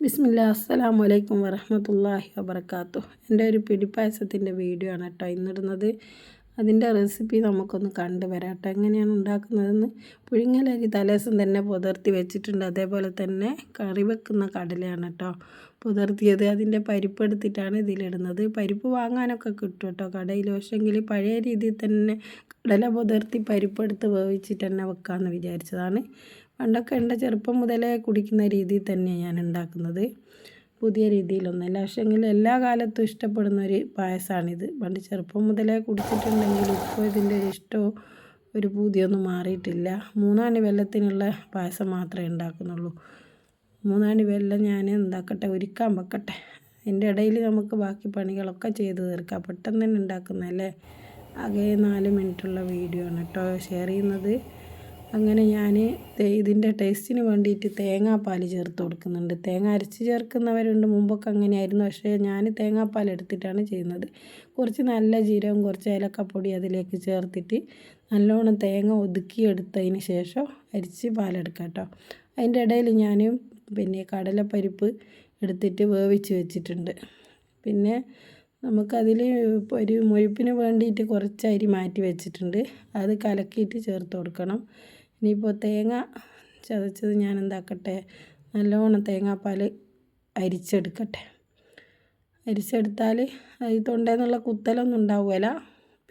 ബിസ്മില്ല അസ്സലാമു അലൈക്കും വറഹമത്തല്ലാഹി വബർക്കാത്തു എന്റെ ഒരു പിടിപ്പായസത്തിന്റെ വീഡിയോ ആണ് കേട്ടോ ഇന്നിടുന്നത്. അതിന്റെ റെസിപ്പി നമുക്കൊന്ന് കണ്ടു വരാം കേട്ടോ. എങ്ങനെയാണ് ഉണ്ടാക്കുന്നതെന്ന്. പുഴുങ്ങലരി തലേസം തന്നെ പുതർത്തി വെച്ചിട്ടുണ്ട്. അതേപോലെ തന്നെ കറി വെക്കുന്ന കടലയാണ് കേട്ടോ പുതർത്തിയത്. അതിന്റെ പരിപ്പ് എടുത്തിട്ടാണ് ഇതിലിടുന്നത്. പരിപ്പ് വാങ്ങാനൊക്കെ കിട്ടും കേട്ടോ കടയിൽ. പക്ഷേങ്കിൽ പഴയ രീതിയിൽ തന്നെ കടല പുതർത്തി പരിപ്പെടുത്ത് വേവിച്ചിട്ട് തന്നെ വെക്കാമെന്ന് വിചാരിച്ചതാണ്. പണ്ടൊക്കെ എന്റെ ചെറുപ്പം മുതലേ കുടിക്കുന്ന രീതിയിൽ തന്നെയാണ് ഞാൻ ഉണ്ടാക്കുന്നത്. പുതിയ രീതിയിലൊന്നല്ല പക്ഷേങ്കിൽ എല്ലാ കാലത്തും ഇഷ്ടപ്പെടുന്ന ഒരു പായസമാണിത് പണ്ട് ചെറുപ്പം മുതലേ കുടിച്ചിട്ടുണ്ടെങ്കിൽ ഇപ്പോൾ ഇതിന്റെ ഇഷ്ടവും ഒരു പൂതിയൊന്നും മാറിയിട്ടില്ല. മൂന്നാണി വെള്ളത്തിനുള്ള പായസം മാത്രമേ ഉണ്ടാക്കുന്നുള്ളൂ. മൂന്നാണി വെള്ളം ഞാൻ എന്താക്കട്ടെ ഒരുക്കാൻ വെക്കട്ടെ. അതിന്റെ ഇടയിൽ നമുക്ക് ബാക്കി പണികളൊക്കെ ചെയ്ത് തീർക്കാം. പെട്ടെന്ന് തന്നെ ഉണ്ടാക്കുന്നതല്ലേ? ആകെ നാല് മിനിറ്റുള്ള വീഡിയോ ആണ് കേട്ടോ. ഷെയർ ചെയ്യുന്നത്. അങ്ങനെ ഞാൻ ഇതിന്റെ ടേസ്റ്റിന് വേണ്ടിയിട്ട് തേങ്ങാപ്പാൽ ചേർത്ത് കൊടുക്കുന്നുണ്ട്. തേങ്ങ അരച്ച് ചേർക്കുന്നവരുണ്ട് മുമ്പൊക്കെ അങ്ങനെയായിരുന്നു. പക്ഷേ ഞാൻ തേങ്ങാപ്പാൽ എടുത്തിട്ടാണ് ചെയ്യുന്നത്. കുറച്ച് നല്ല ജീരകം കുറച്ച് ഏലക്കപ്പൊടി അതിലേക്ക് ചേർത്തിട്ട് നല്ലോണം തേങ്ങ ഒതുക്കിയെടുത്തതിന് ശേഷം അരിച്ച് പാലെടുക്കാം കേട്ടോ. അതിന്റെ ഇടയിൽ ഞാൻ പിന്നെ കടലപ്പരിപ്പ് എടുത്തിട്ട് വേവിച്ച് വെച്ചിട്ടുണ്ട്. പിന്നെ നമുക്കതിൽ ഒരു മുഴുപ്പിന് വേണ്ടിയിട്ട് കുറച്ച് അരി മാറ്റി വെച്ചിട്ടുണ്ട്. അത് കലക്കിയിട്ട് ചേർത്ത് കൊടുക്കണം. ഇനിയിപ്പോൾ തേങ്ങ ചതച്ചത് ഞാൻ എന്താക്കട്ടെ നല്ലോണം തേങ്ങാപ്പാൽ അരിച്ചെടുക്കട്ടെ. അരിച്ചെടുത്താൽ അത് തൊണ്ടേന്നുള്ള കുത്തലൊന്നും ഉണ്ടാവുകയില്ല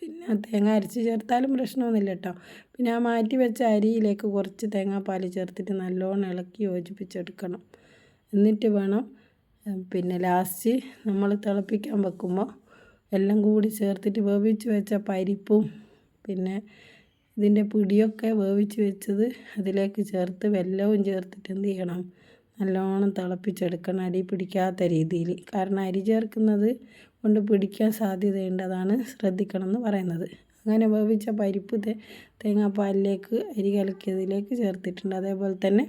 പിന്നെ തേങ്ങ അരച്ച് ചേർത്താലും പ്രശ്നമൊന്നുമില്ല കേട്ടോ. പിന്നെ ആ മാറ്റി വെച്ച അരിയിലേക്ക് കുറച്ച് തേങ്ങാപ്പാൽ ചേർത്തിട്ട് നല്ലോണം ഇളക്കി യോജിപ്പിച്ചെടുക്കണം. എന്നിട്ട് വേണം പിന്നെ ലാസ്റ്റ് നമ്മൾ തിളപ്പിക്കാൻ വെക്കുമ്പോൾ എല്ലാം കൂടി ചേർത്തിട്ട് വേവിച്ച് വെച്ച പരിപ്പും പിന്നെ ഇതിന്റെ പിടിയൊക്കെ വേവിച്ച് വെച്ചത് അതിലേക്ക് ചേർത്ത് വെല്ലവും ചേർത്തിട്ട് എന്ത് ചെയ്യണം? നല്ലോണം തിളപ്പിച്ചെടുക്കണം അടി പിടിക്കാത്ത രീതിയിൽ. കാരണം അരി ചേർക്കുന്നത് കൊണ്ട് പിടിക്കാൻ സാധ്യതയുണ്ട് അതാണ് ശ്രദ്ധിക്കണം എന്ന് പറയുന്നത്. അങ്ങനെ വേവിച്ച പരിപ്പ് തേങ്ങാപ്പാലിലേക്ക് അരി കലക്കിയതിലേക്ക് ചേർത്തിട്ടുണ്ട്. അതേപോലെ തന്നെ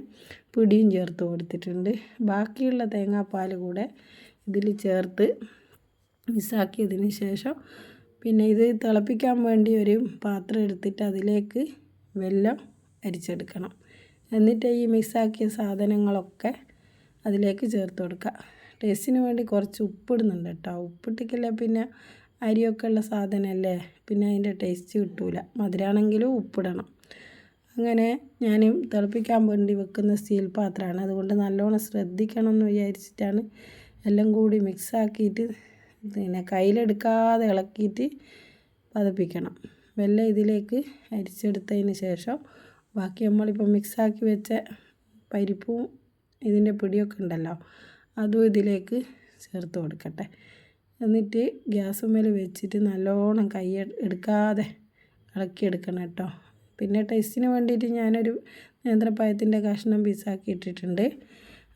പിടിയും ചേർത്ത് കൊടുത്തിട്ടുണ്ട്. ബാക്കിയുള്ള തേങ്ങാപ്പാൽ കൂടെ ഇതിൽ ചേർത്ത് മിസ്സാക്കിയതിന് ശേഷം പിന്നെ ഇത് തിളപ്പിക്കാൻ വേണ്ടി ഒരു പാത്രം എടുത്തിട്ട് അതിലേക്ക് വെല്ലം അരിച്ചെടുക്കണം. എന്നിട്ട് ഈ മിക്സാക്കിയ സാധനങ്ങളൊക്കെ അതിലേക്ക് ചേർത്ത് കൊടുക്കുക. ടേസ്റ്റിന് വേണ്ടി കുറച്ച് ഉപ്പിടുന്നുണ്ട് കേട്ടോ. ഉപ്പിട്ടിക്കില്ല പിന്നെ അരിയൊക്കെ ഉള്ള സാധനമല്ലേ? പിന്നെ അതിന്റെ ടേസ്റ്റ് കിട്ടൂല. മധുരമാണെങ്കിലും ഉപ്പിടണം. അങ്ങനെ ഞാൻ തിളപ്പിക്കാൻ വേണ്ടി വെക്കുന്ന സ്റ്റീൽ പാത്രമാണ്. അതുകൊണ്ട് നല്ലോണം ശ്രദ്ധിക്കണം എന്ന് വിചാരിച്ചിട്ടാണ് എല്ലാം കൂടി മിക്സാക്കിയിട്ട് പിന്നെ കയ്യിലെടുക്കാതെ ഇളക്കിയിട്ട് പതപ്പിക്കണം. വെല്ലം ഇതിലേക്ക് അരിച്ചെടുത്തതിന് ശേഷം ബാക്കി നമ്മളിപ്പോൾ മിക്സാക്കി വെച്ച പരിപ്പും ഇതിന്റെ പിടിയൊക്കെ ഉണ്ടല്ലോ അതും ഇതിലേക്ക് ചേർത്ത് കൊടുക്കട്ടെ. എന്നിട്ട് ഗ്യാസ് മേൽ വെച്ചിട്ട് നല്ലോണം കൈ എടുക്കാതെ ഇളക്കിയെടുക്കണം കേട്ടോ. പിന്നെ ടേസ്റ്റിന് വേണ്ടിയിട്ട് ഞാനൊരു നേന്ത്രപ്പഴത്തിന്റെ കഷ്ണം പീസാക്കി ഇട്ടിട്ടുണ്ട്.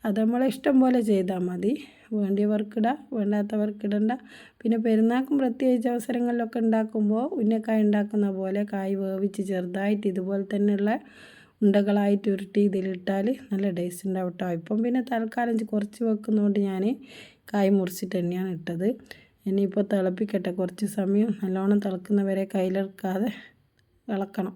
അത് നമ്മളെ ഇഷ്ടം പോലെ ചെയ്താൽ മതി. വേണ്ടിയവർക്കിടാം വേണ്ടാത്തവർക്കിടണ്ട. പിന്നെ പെരുന്നാക്കും പ്രത്യേകിച്ച് അവസരങ്ങളിലൊക്കെ ഉണ്ടാക്കുമ്പോൾ ഉന്നക്കായ ഉണ്ടാക്കുന്ന പോലെ കായ് വേവിച്ച് ചെറുതായിട്ട് ഇതുപോലെ തന്നെയുള്ള ഉണ്ടകളായിട്ട് ഉരുട്ടി ഇതിലിട്ടാൽ നല്ല ടേസ്റ്റ് ഉണ്ടാവും കേട്ടോ ഇപ്പം പിന്നെ തൽക്കാലം കുറച്ച് വെക്കുന്നതുകൊണ്ട് ഞാൻ കായ് മുറിച്ചിട്ട് തന്നെയാണ് ഇട്ടത്. ഇനിയിപ്പോൾ തിളപ്പിക്കട്ടെ കുറച്ച് സമയം. നല്ലോണം തിളക്കുന്നവരെ കയ്യിലെടുക്കാതെ ഇളക്കണം.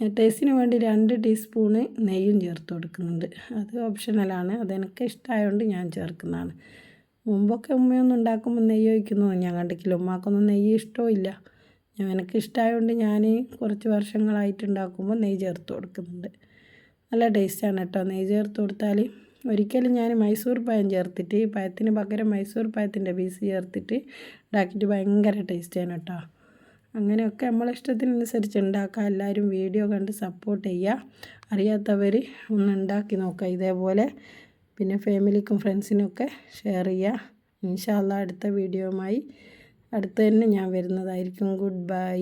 ടേസ്റ്റിന് വേണ്ടി രണ്ട് ടീസ്പൂണ് നെയ്യും ചേർത്ത് കൊടുക്കുന്നുണ്ട്. അത് ഓപ്ഷണലാണ് അതെനിക്ക് ഇഷ്ടമായതുകൊണ്ട് ഞാൻ ചേർക്കുന്നതാണ്. മുമ്പൊക്കെ ഉമ്മയൊന്നും ഉണ്ടാക്കുമ്പോൾ നെയ്യ് ഒഴിക്കുന്നു. ഞാൻ കണ്ടിട്ടില്ല. ഉമ്മാക്കൊന്നും നെയ്യ് ഇഷ്ടമില്ല ഞാൻ എനിക്ക് ഇഷ്ടമായതുകൊണ്ട് ഞാൻ കുറച്ച് വർഷങ്ങളായിട്ട് ഉണ്ടാക്കുമ്പോൾ നെയ്യ് ചേർത്ത് കൊടുക്കുന്നുണ്ട്. നല്ല ടേസ്റ്റാണ് കേട്ടോ. നെയ്യ് ചേർത്ത് കൊടുത്താൽ ഒരിക്കലും ഞാൻ മൈസൂർ പായം ചേർത്തിട്ട് പഴത്തിന് പകരം മൈസൂർ പായത്തിന്റെ പീസ് ചേർത്തിട്ട് ഉണ്ടാക്കിയിട്ട് ഭയങ്കര ടേസ്റ്റാണ് കേട്ടോ. അങ്ങനെയൊക്കെ നമ്മളെ ഇഷ്ടത്തിനനുസരിച്ച് ഉണ്ടാക്കുക എല്ലാവരും വീഡിയോ കണ്ട് സപ്പോർട്ട് ചെയ്യുക. അറിയാത്തവർ ഒന്ന് ഉണ്ടാക്കി നോക്കുക ഇതേപോലെ. പിന്നെ ഫാമിലിക്കും ഫ്രണ്ട്സിനൊക്കെ ഷെയർ ചെയ്യുക. ഇൻഷാല്ല അടുത്ത വീഡിയോയുമായി അടുത്ത് തന്നെ ഞാൻ വരുന്നതായിരിക്കും. Good bye